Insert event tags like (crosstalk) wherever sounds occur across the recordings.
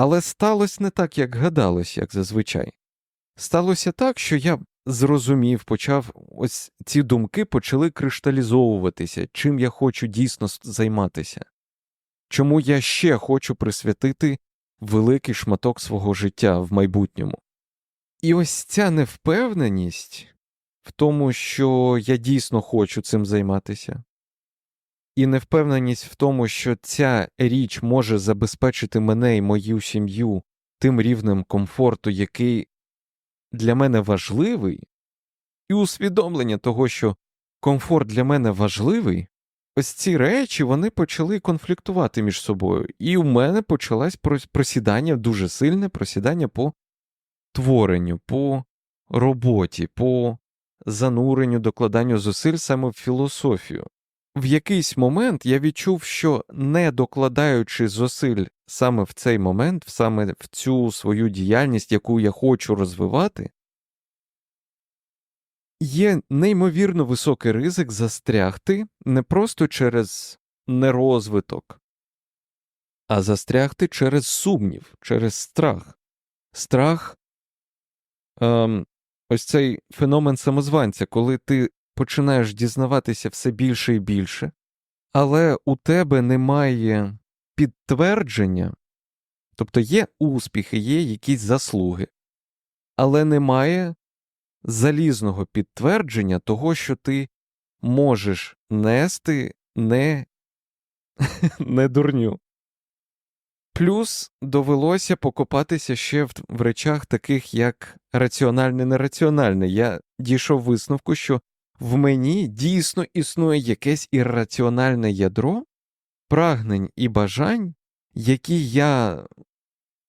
Але сталося не так, як гадалось, як зазвичай. Сталося так, що я зрозумів, почав ось ці думки почали кришталізовуватися, чим я хочу дійсно займатися. Чому я ще хочу присвятити великий шматок свого життя в майбутньому. І ось ця невпевненість в тому, що я дійсно хочу цим займатися, і невпевненість в тому, що ця річ може забезпечити мене і мою сім'ю тим рівнем комфорту, який для мене важливий, і усвідомлення того, що комфорт для мене важливий, ось ці речі вони почали конфліктувати між собою. І у мене почалось просідання, дуже сильне просідання по творенню, по роботі, по зануренню, докладанню зусиль саме в філософію. В якийсь момент я відчув, що не докладаючи зусиль саме в цей момент, саме в цю свою діяльність, яку я хочу розвивати, є неймовірно високий ризик застрягти не просто через нерозвиток, а застрягти через сумнів, через страх. Страх ем, ось цей феномен самозванця, коли ти починаєш дізнаватися все більше і більше, але у тебе немає підтвердження, тобто є успіхи, є якісь заслуги, але немає залізного підтвердження того, що ти можеш нести не, (laughs) не дурню. Плюс довелося покопатися ще в, речах таких, як раціональне нераціональне. Я дійшов висновку, що в мені дійсно існує якесь ірраціональне ядро прагнень і бажань, які я,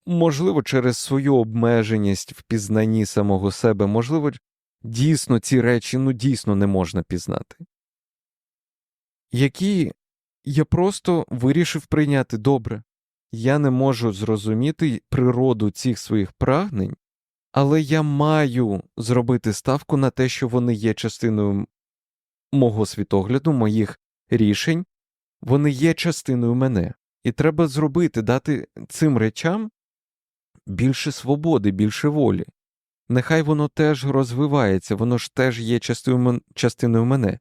можливо, через свою обмеженість в пізнанні самого себе, можливо, дійсно ці речі ну дійсно не можна пізнати, які я просто вирішив прийняти добре. Я не можу зрозуміти природу цих своїх прагнень, але я маю зробити ставку на те, що вони є частиною мого світогляду, моїх рішень, вони є частиною мене. І треба зробити, дати цим речам більше свободи, більше волі. Нехай воно теж розвивається, воно ж теж є частиною, мене.